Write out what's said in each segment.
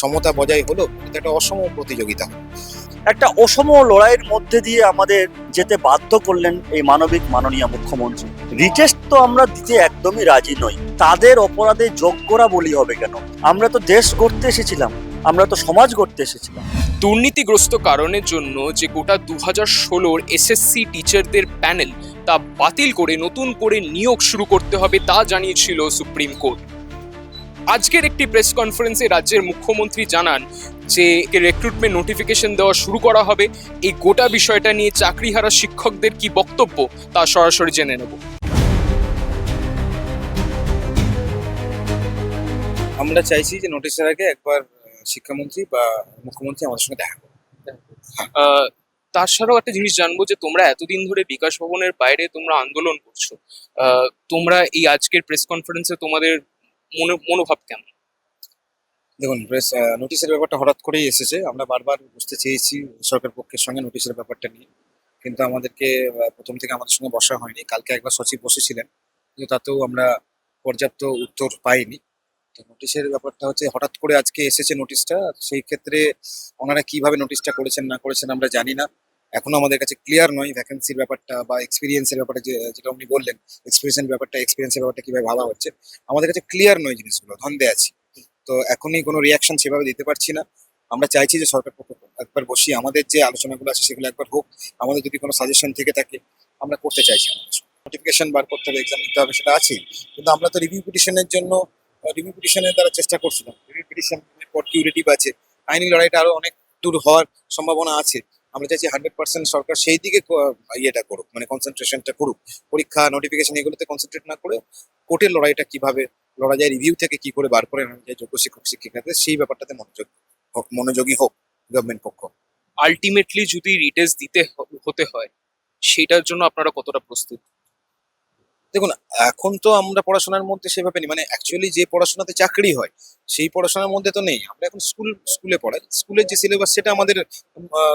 সমতা বজায় হলো এটা একটা অসম প্রতিযোগিতা। একটা অসম লড়াইয়ের মধ্যে দিয়ে আমাদের যেতে বাধ্য করলেন এই মানবিক মাননীয় মুখ্যমন্ত্রী। রিটেস্ট তো আমরা দিতে একদমই রাজি নই। তাদের অপরাধে যোগ্যরা বলি হবে কেন? আমরা তো দেশ গড়তে এসেছিলাম আমরা তো সমাজ গড়তে এসেছিলাম। দুর্নীতিগ্রস্ত কারণের জন্য যে গোটা দু হাজার ষোলোর এসএসসি টিচারদের প্যানেল তা বাতিল করে নতুন করে নিয়োগ শুরু করতে হবে তা জানিয়েছিল সুপ্রিম কোর্ট আজকের একটি প্রেস কনফারেন্সে রাজ্যের মুখ্যমন্ত্রী জানান যে রেক্রুটমেন্ট নোটিফিকেশন দেওয়া শুরু করা হবে। এই গোটা বিষয়টা নিয়ে চাকরিহারা শিক্ষকদের কি বক্তব্য তা সরাসরি জেনে নেব। আমরা চাইছি যে নোটিশের আগে একবার শিক্ষামন্ত্রী বা মুখ্যমন্ত্রী আমাদের সঙ্গে দেখা করুন। আহ, তাছাড়াও একটা জিনিস জানব যে তোমরা এতদিন ধরে বিকাশ ভবনের বাইরে তোমরা আন্দোলন করছ। তোমরা এই আজকের প্রেস কনফারেন্সে তোমাদের মনোভাব কেমন দেখুন প্রেস নোটিশের ব্যাপারটা হঠাৎ করেই এসেছে। আমরা বারবার বুঝতে চেয়েছি সরকার পক্ষের সঙ্গে নোটিশের ব্যাপারটা নিয়ে। কিন্তু আমাদেরকে প্রথম থেকে আমাদের সঙ্গে বসা হয়নি। কালকে একবার সচিব বসেছিলেন। কিন্তু তাতেও আমরা পর্যাপ্ত উত্তর পাইনি। তো নোটিশের ব্যাপারটা হচ্ছে, হঠাৎ করে আজকে এসেছে নোটিশটা সেই ক্ষেত্রে ওনারা কীভাবে নোটিশটা করেছেন, না করেছেন আমরা জানি না। এখনও আমাদের কাছে ক্লিয়ার নয় ভ্যাকেন্সির ব্যাপারটা বা এক্সপিরিয়েন্সের ব্যাপারটা যেটা উনি বললেন এক্সপিরিয়েন্সের ব্যাপারটা এক্সপিরিয়েন্সের ব্যাপারটা কীভাবে ভাবা হচ্ছে, আমাদের কাছে ক্লিয়ার নয় জিনিসগুলো, ধন্দে আছি। তো এখনই কোনো রিয়াকশন সেভাবে দিতে পারছি না। আমরা চাইছি যে সরকার পক্ষ একবার বসি আমাদের যে আলোচনাগুলো আছে সেগুলো একবার হোক, আমাদের যদি কোনো সাজেশন থেকে থাকে, আমরা করতে চাইছি আমাদের নোটিফিকেশন বার করতে হবে এক্সাম দিতে হবে, সেটা আছে কিন্তু আমরা তো রিভিউ পিটিশনের জন্য রিভিউ পিটিশনের দ্বারা চেষ্টা করছিলাম। রিভিউ পিটিশন পর কিউরেটিভ আছে। আইনি লড়াইটা আরও অনেক দূর হওয়ার সম্ভাবনা আছে। আমরা চাইছি হান্ড্রেড পার্সেন্ট সরকার সেই দিকে ইয়েটা করুক মানে কনসেন্ট্রেশনটা করুক। পরীক্ষা নোটিফিকেশন এগুলোতে কনসেন্ট্রেট না করে কোর্টের লড়াইটা কীভাবে লড়া যায় রিভিউ থেকে কি করে বার করে আনা যায়, যোগ্য শিক্ষক, শিক্ষিকাদের, সেই ব্যাপারটাতে মনোযোগ হোক- মনোযোগী হোক গভর্নমেন্ট পক্ষ। আলটিমেটলি যদি রিটেস্ট দিতে হতে হয়, সেটার জন্য আপনারা কতটা প্রস্তুত? দেখুন এখন তো আমরা পড়াশোনার মধ্যে সেভাবে নেই। মানে অ্যাকচুয়ালি যে পড়াশোনাতে চাকরি হয় সেই পড়াশোনার মধ্যে তো নেই। আমরা এখন স্কুল স্কুলে পড়াই। স্কুলের যে সিলেবাস সেটা আমাদের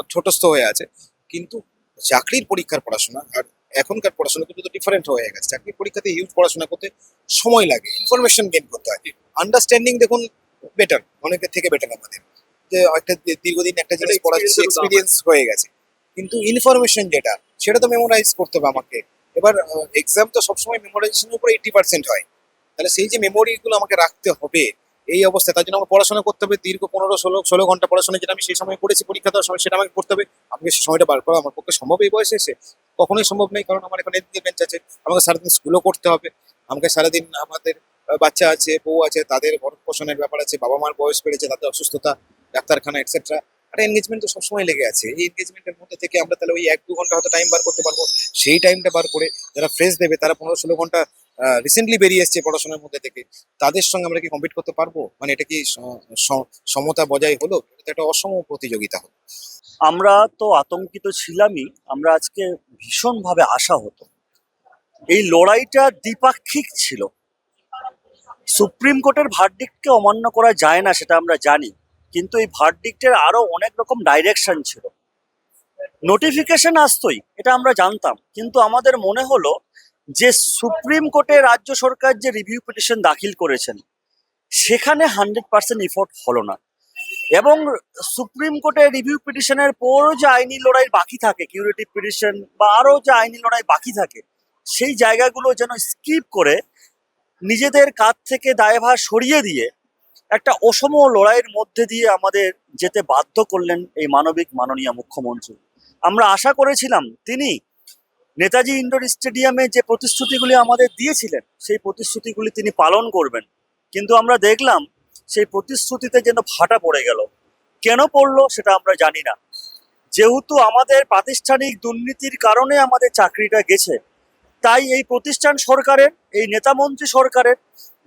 ছোটস্থ হয়ে আছে। কিন্তু চাকরির পরীক্ষার পড়াশোনা আর এখনকার পড়াশোনা কিন্তু ডিফারেন্ট হয়ে গেছে। চাকরির পরীক্ষাতে হিউজ পড়াশোনা করতে সময় লাগে ইনফরমেশন গেইন করতে হয়। আন্ডারস্ট্যান্ডিং দেখুন বেটার অনেকের থেকে বেটার আমাদের। যে একটা দীর্ঘদিন একটা জিনিস পড়াচ্ছি এক্সপিরিয়েন্স হয়ে গেছে। কিন্তু ইনফরমেশন যেটা সেটা তো মেমোরাইজ করতে হবে আমাকে। এবার এক্সাম তো সবসময় মেমোরাইজেশনের উপরে এইটি পার্সেন্ট হয়। তাহলে সেই যে মেমোরিগুলো আমাকে রাখতে হবে, এই অবস্থায় তার জন্য আমাকে পড়াশোনা করতে হবে, দীর্ঘ পনেরো, ষোলো ষোলো ঘণ্টা পড়াশোনা যেটা আমি সেই সময় করেছি, পরীক্ষা দেওয়ার সময় সেটা আমাকে করতে হবে। আমাকে সেই সময়টা বার করা আমার পক্ষে সম্ভব এই বয়সে এসে কখনোই সম্ভব নেই কারণ আমার এখন এদিকে বেঞ্চ আছে, আমাকে সারাদিন স্কুলও করতে হবে। আমাকে সারাদিন আমাদের বাচ্চা আছে, বউ আছে, তাদের ভরণ পোষণের ব্যাপার আছে বাবা মার বয়স বেড়েছে, তাদের অসুস্থতা, ডাক্তারখানা এটসেট্রা একটা এনগেজমেন্ট তো সবসময় লেগে আছে। এই এনগেজমেন্টের মধ্যে থেকে আমরা তাহলে ওই এক দু ঘণ্টা হয়তো টাইম বার করতে পারব। সেই টাইমটা বার করে যারা ফ্রেশ দেবে, তারা পনেরো ষোলো ঘণ্টা রিসেন্টলি বেরিয়ে এসছে পড়াশোনার মধ্যে থেকে, তাদের সঙ্গে আমরা কি কম্পিট করতে পারব? মানে এটা কি সমতা বজায় হলো? এটা একটা অসম প্রতিযোগিতা হলো। আমরা তো আতঙ্কিত ছিলামই, আমরা আজকে ভীষণভাবে আশা হতো এই লড়াইটা দ্বিপাক্ষিক ছিল। সুপ্রিম কোর্টের ভার্ডিক্টকে অমান্য করা যায় না, সেটা আমরা জানি। কিন্তু এই ভার্ডিক্টের আরও অনেক রকম ডাইরেকশন ছিল। নোটিফিকেশন আসতোই, এটা আমরা জানতাম। কিন্তু আমাদের মনে হলো যে সুপ্রিম কোর্টে রাজ্য সরকার যে রিভিউ পিটিশন দাখিল করেছেন, সেখানে হান্ড্রেড পার্সেন্ট ইফোর্ট হলো না। এবং সুপ্রিম কোর্টে রিভিউ পিটিশনের পরও যে আইনি লড়াই বাকি থাকে কিউরেটিভ পিটিশন বা আরও যে আইনি লড়াই বাকি থাকে, সেই জায়গাগুলো যেন স্কিপ করে নিজেদের কাজ থেকে দায়ভার সরিয়ে দিয়ে একটা অসম লড়াইয়ের মধ্যে দিয়ে আমাদের যেতে বাধ্য করলেন এই মানবিক মাননীয় মুখ্যমন্ত্রী। আমরা আশা করেছিলাম তিনি নেতাজি ইন্ডোর স্টেডিয়ামে যে প্রতিশ্রুতিগুলি আমাদের দিয়েছিলেন, সেই প্রতিশ্রুতিগুলি তিনি পালন করবেন। কিন্তু আমরা দেখলাম সেই প্রতিশ্রুতিতে যেন ভাটা পড়ে গেল। কেন পড়ল সেটা আমরা জানি না। যেহেতু আমাদের প্রাতিষ্ঠানিক দুর্নীতির কারণে আমাদের চাকরিটা গেছে, তাই এই প্রতিষ্ঠান সরকারের, এই নেতামন্ত্রী সরকারের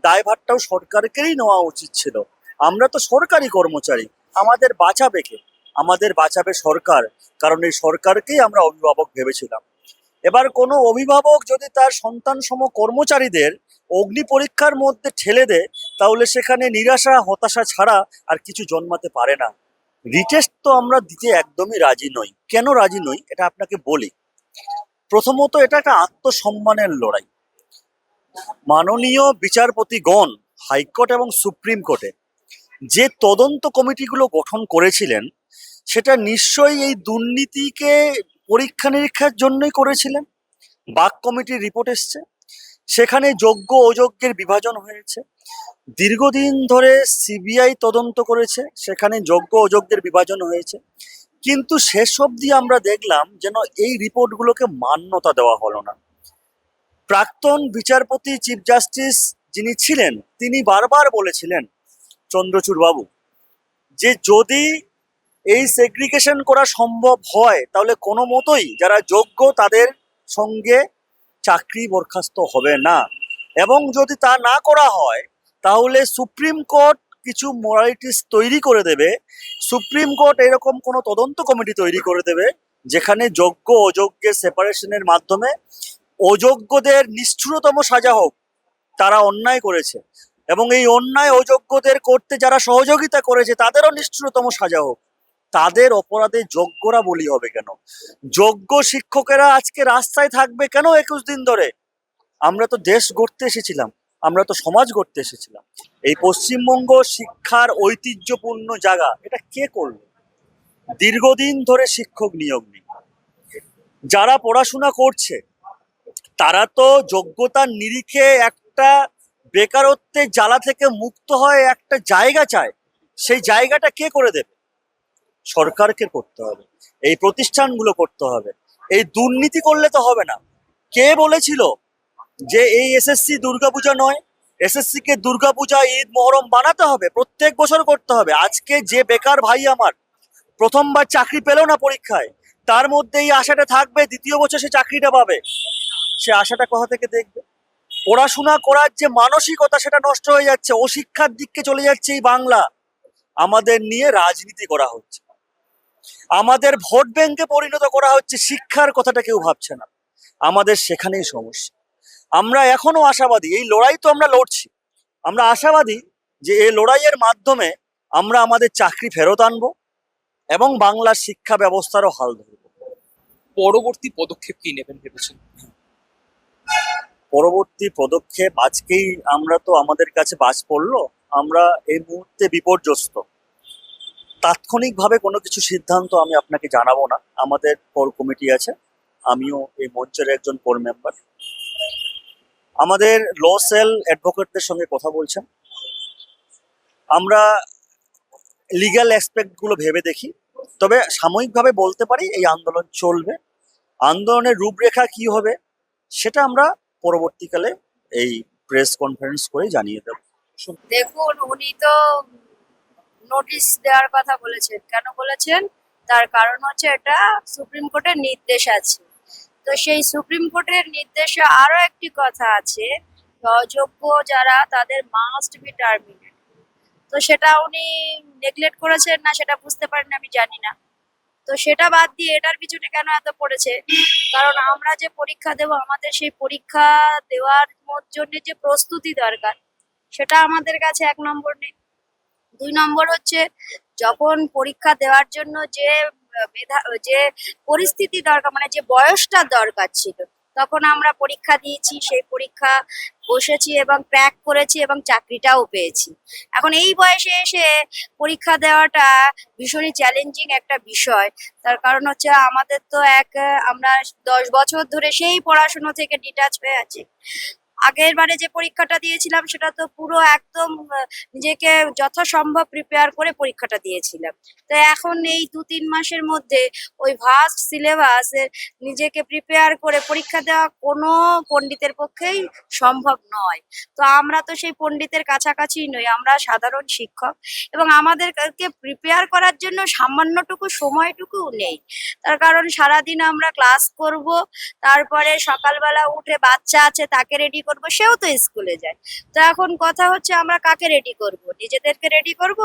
দায়ভারটাও সরকারকেই নেওয়া উচিত ছিল। আমরা তো সরকারি কর্মচারী, আমাদের বাঁচাবে কে? আমাদের বাঁচাবে সরকার, কারণ এই সরকারকেই আমরা অভিভাবক ভেবেছিলাম। এবার কোনো অভিভাবক যদি তার সন্তান সম কর্মচারীদের অগ্নি পরীক্ষার মধ্যে ঠেলে দেয়, তাহলে সেখানে নিরাশা, হতাশা ছাড়া আর কিছু জন্মাতে পারে না। রিটেস্ট তো আমরা দিতে একদমই রাজি নই। কেন রাজি নই? এটা আপনাকে বলি। প্রথমত এটা একটা আত্মসম্মানের লড়াই। মাননীয় বিচারপতিগণ হাইকোর্ট এবং সুপ্রিম কোর্টে যে তদন্ত কমিটিগুলো গঠন করেছিলেন, সেটা নিশ্চয়ই এই দুর্নীতিকে পরীক্ষা নিরীক্ষার জন্যই করেছিলেন? বাক কমিটির রিপোর্ট এসছে। সেখানে যোগ্য অযোগ্যের বিভাজন হয়েছে। দীর্ঘদিন ধরে সিবিআই তদন্ত করেছে, সেখানে যোগ্য অযোগ্যের বিভাজন হয়েছে। কিন্তু শেষ অবধি আমরা দেখলাম যেন এই রিপোর্টগুলোকে মান্যতা দেওয়া হলো না। প্রাক্তন বিচারপতি চিফ জাস্টিস যিনি ছিলেন, তিনি বারবার বলেছিলেন চন্দ্রচূড় বাবু যে যদি এই সেগ্রিগেশন করা সম্ভব হয়, তাহলে কোনো মতোই যারা যোগ্য তাদের সঙ্গে চাকরি বরখাস্ত হবে না। এবং যদি তা না করা হয়, তাহলে সুপ্রিম কোর্ট কিছু মোরালিটিস তৈরি করে দেবে। সুপ্রিম কোর্ট এরকম কোনো তদন্ত কমিটি তৈরি করে দেবে, যেখানে যোগ্য অযোগ্যের সেপারেশনের মাধ্যমে অযোগ্যদের নিষ্ঠুরতম সাজা হোক, তারা অন্যায় করেছে। এবং এই অন্যায় অযোগ্যদের করতে যারা সহযোগিতা করেছে, তাদেরও নিষ্ঠুরতম সাজা হোক। তাদের অপরাধে যোগ্যরা বলি হবে কেন? যোগ্য শিক্ষকেরা আজকে রাস্তায় থাকবে কেন একুশ দিন ধরে? আমরা তো দেশ গড়তে এসেছিলাম, আমরা তো সমাজ গড়তে এসেছিলাম। এই পশ্চিমবঙ্গ শিক্ষার ঐতিহ্যপূর্ণ জায়গা, এটা কে করল? দীর্ঘদিন ধরে শিক্ষক নিয়োগ নেই। যারা পড়াশোনা করছে তারা তো যোগ্যতার নিরিখে একটা বেকারত্বের জ্বালা থেকে মুক্ত হয় একটা জায়গা চায়। সেই জায়গাটা কে করে দেবে? সরকারকে করতে হবে। এই প্রতিষ্ঠানগুলো করতে হবে। এই দুর্নীতি করলে তো হবে না। কে বলেছিল যে এই এসএসসি দুর্গাপূজা নয়? এসএসসি কে দুর্গাপূজা, ঈদ, মহরম বানাতে হবে। প্রত্যেক বছর করতে হবে। আজকে যে বেকার ভাই আমার প্রথমবার চাকরি পেল না পরীক্ষায়, তার মধ্যে এই আশাটা থাকবে, দ্বিতীয় বছর সে চাকরিটা পাবে। সে আশাটা কোথা থেকে দেখবে? পড়াশোনা করার যে মানসিকতা সেটা নষ্ট হয়ে যাচ্ছে, অশিক্ষার দিককে চলে যাচ্ছে এই বাংলা। আমাদের নিয়ে রাজনীতি করা হচ্ছে। আমাদের ভোট ব্যাংকে পরিণত করা হচ্ছে, শিক্ষার কথাটা কেউ ভাবছে না। আমাদের সেখানেই সমস্যা। আমরা এখনও আশাবাদী, এই লড়াই তো আমরা লড়ছি। আমরা আশাবাদী যে এই লড়াইয়ের মাধ্যমে আমরা আমাদের চাকরি ফেরত আনব এবং বাংলার শিক্ষা ব্যবস্থারও হাল ধরবো। পরবর্তী পদক্ষেপ কি নেবেন ভেবেছেন? পরবর্তী পদক্ষেপ আজকেই আমরা তো আমাদের কাছে বাস পড়ল, আমরা এই মুহূর্তে বিপর্যস্ত। তাৎক্ষণিকভাবে কোনো কিছু সিদ্ধান্ত আমি আপনাকে জানাব না। আমাদের কোর কমিটি আছে, আমিও এই মঞ্চের একজন কোর মেম্বার আমাদের ল সেল অ্যাডভোকেটদের সঙ্গে কথা বলছেন। আমরা লিগ্যাল অ্যাসপেক্টগুলো ভেবে দেখি, তবে সাময়িকভাবে বলতে পারি এই আন্দোলন চলবে। আন্দোলনের রূপরেখা কি হবে, সেটা আমরা পরবর্তীকালে এই প্রেস কনফারেন্স করে জানিয়ে দেব। দেখুন, উনি তো নোটিশ দেওয়ার কথা বলেছেন। কেন বলেছেন? তার কারণ হচ্ছে এটা সুপ্রিম কোর্টের নির্দেশ আছে। তো সেই সুপ্রিম কোর্টের নির্দেশে আরও একটি কথা আছে, অযোগ্য যারা তাদের মাস্ট বি টার্মিনেট তো সেটা উনি নেগলেক্ট করেছেন না সেটা বুঝতে পারেন আমি জানি না। তো সেটা বাদ দিয়ে এটার পিছনে কেন এত পড়েছে? কারণ আমরা যে পরীক্ষা দেব, আমাদের সেই পরীক্ষা দেওয়ার জন্য যে প্রস্তুতি দরকার, সেটা আমাদের কাছে এক নম্বর নেই। দুই নম্বর হচ্ছে, যখন পরীক্ষা দেওয়ার জন্য যে মেধা, যে পরিস্থিতি দরকার মানে যে বয়সটা দরকার ছিল তখন আমরা পরীক্ষা দিয়েছি, সেই পরীক্ষা বসেছি এবং ক্র্যাক করেছি এবং চাকরিটাও পেয়েছি। এখন এই বয়সে এসে পরীক্ষা দেওয়াটা ভীষণই চ্যালেঞ্জিং একটা বিষয়। তার কারণ হচ্ছে আমাদের তো এক, আমরা দশ বছর ধরে সেই পড়াশুনো থেকে ডিটাচ হয়ে আছি। আগের বারে যে পরীক্ষাটা দিয়েছিলাম, সেটা তো পুরো একদম নিজেকে যথাসম্ভব প্রিপেয়ার করে পরীক্ষাটা দিয়েছিলাম। তো এখন এই দু তিন মাসের মধ্যে ওই ভাস্ট সিলেবাস নিজেকে প্রিপেয়ার করে পরীক্ষা দেওয়া কোনো পণ্ডিতের পক্ষেই সম্ভব নয়। তো আমরা তো সেই পণ্ডিতের কাছাকাছি নই, আমরা সাধারণ শিক্ষক এবং আমাদেরকে প্রিপেয়ার করার জন্য সামান্যটুকু সময়টুকু নেই। তার কারণ সারাদিন আমরা ক্লাস করব, তারপরে সকালবেলা উঠে বাচ্চা আছে তাকে রেডি করব সেও তো স্কুলে যায়। তো এখন কথা হচ্ছে আমরা কাকে রেডি করব? নিজেদেরকে রেডি করব?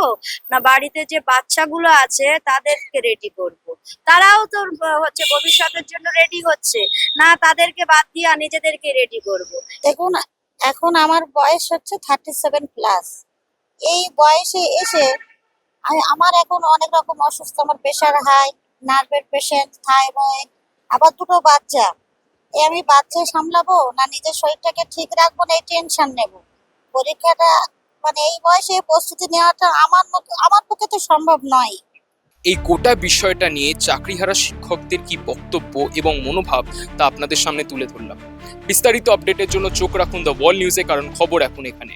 না বাড়িতে যে বাচ্চাগুলো আছে তাদেরকে রেডি করব? তারাও তো হচ্ছে ভবিষ্যতের জন্য রেডি হচ্ছে। না তাদেরকে বাদ দিয়ে নিজেদেরকে রেডি করব? দেখুন, এখন আমার বয়স হচ্ছে থার্টি সেভেন প্লাস এই বয়সে এসে আমার এখন অনেক রকম অসুস্থ, আমার প্রেশার হাই নার্ভের পেশেন্ট থাইরয়েড আবার দুটো বাচ্চা। আমি বাচ্চা সামলাবো? না নিজের শরীরটাকে ঠিক রাখব? না এই টেনশন নেব? পরীক্ষাটা মানে এই বয়সে প্রস্তুতি নেওয়াটা আমার মতো, আমার পক্ষে তো সম্ভব নয়। এই গোটা বিষয়টা নিয়ে চাকরিহারা শিক্ষকদের কি বক্তব্য এবং মনোভাব তা আপনাদের সামনে তুলে ধরলাম। বিস্তারিত আপডেটের জন্য চোখ রাখুন দ্য ওয়াল নিউজে কারণ খবর এখন এখানে।